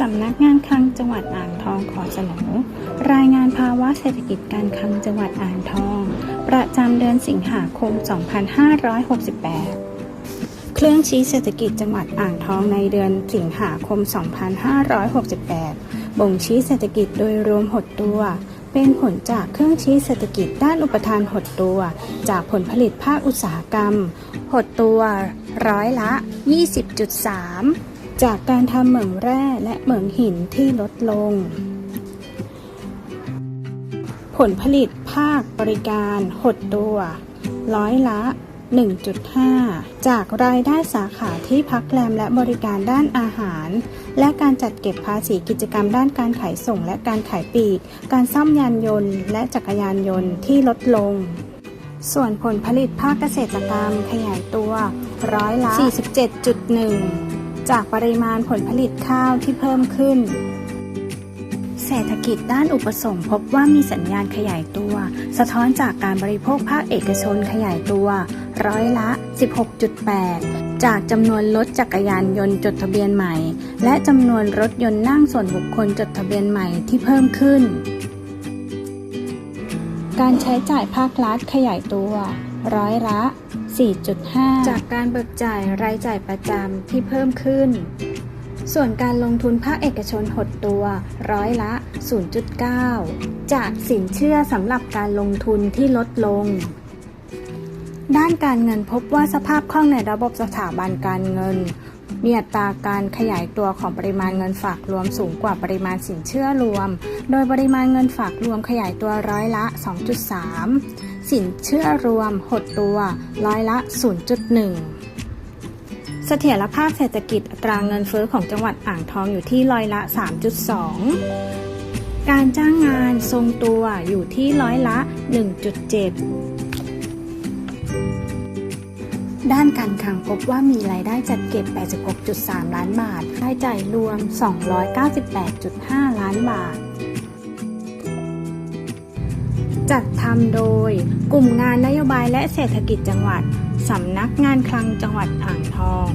สำนักงานคลังจังหวัดอ่างทองขอเสนอ รายงานภาวะเศรษฐกิจการคลังจังหวัดอ่างทอง ประจำเดือนสิงหาคม 2568 เครื่องชี้เศรษฐกิจจังหวัดอ่างทองในเดือนสิงหาคม 2568 บ่งชี้เศรษฐกิจโดยรวมหดตัว เป็นผลจากเครื่องชี้เศรษฐกิจด้านอุปทานหดตัว จากผลผลิตภาคอุตสาหกรรม หดตัวร้อยละ 20.3 จากการทำเหมืองแร่และเหมืองหินที่ลดลง ผลผลิตภาคบริการหดตัว ร้อยละ 1.5 จากรายได้สาขาที่พักแรมและบริการด้านอาหาร และการจัดเก็บภาษีกิจกรรมด้านการขายส่งและการขายปลีก การซ่อมยานยนต์และจักรยานยนต์ที่ลดลงส่วนผลผลิตภาคเกษตรกรรมขยายตัวร้อยละ 47.1 จากปริมาณผลผลิตข้าวที่เพิ่มขึ้น เศรษฐกิจด้านอุปสงค์พบว่ามีสัญญาณขยายตัว สะท้อนจากการบริโภคภาคเอกชนขยายตัว ร้อยละ 16.8 จากจำนวนรถจักรยานยนต์จดทะเบียนใหม่ และจำนวนรถยนต์นั่งส่วนบุคคลจดทะเบียนใหม่ที่เพิ่มขึ้น การใช้จ่ายภาครัฐขยายตัว ร้อยละ 4.5 จากการเบิกจ่ายรายจ่ายประจำที่เพิ่มขึ้น ส่วนการลงทุนภาคเอกชนหดตัวร้อยละ 0.9 จากสินเชื่อสำหรับการลงทุนที่ลดลง ด้านการเงินพบว่าสภาพคล่องในระบบสถาบันการเงิน มีอัตราการขยายตัวของปริมาณเงินฝากรวมสูงกว่าปริมาณสินเชื่อรวม โดยปริมาณเงินฝากรวมขยายตัวร้อยละ 2.3 สินเชื่อรวมหดตัวร้อยละ 0.1เสถียรภาพเศรษฐกิจอัตราเงินเฟ้อของจังหวัดอ่างทองอยู่ที่ร้อยละ 3.2 การจ้างงานทรงตัวอยู่ที่ร้อยละ 1.7 ด้านการคลังพบว่ามีรายได้จัดเก็บ 86.3 ล้านบาท รายจ่ายรวม 298.5 ล้านบาท จัดทำโดย กลุ่มงานนโยบายและเศรษฐกิจจังหวัด สำนักงานคลังจังหวัดอ่างทอง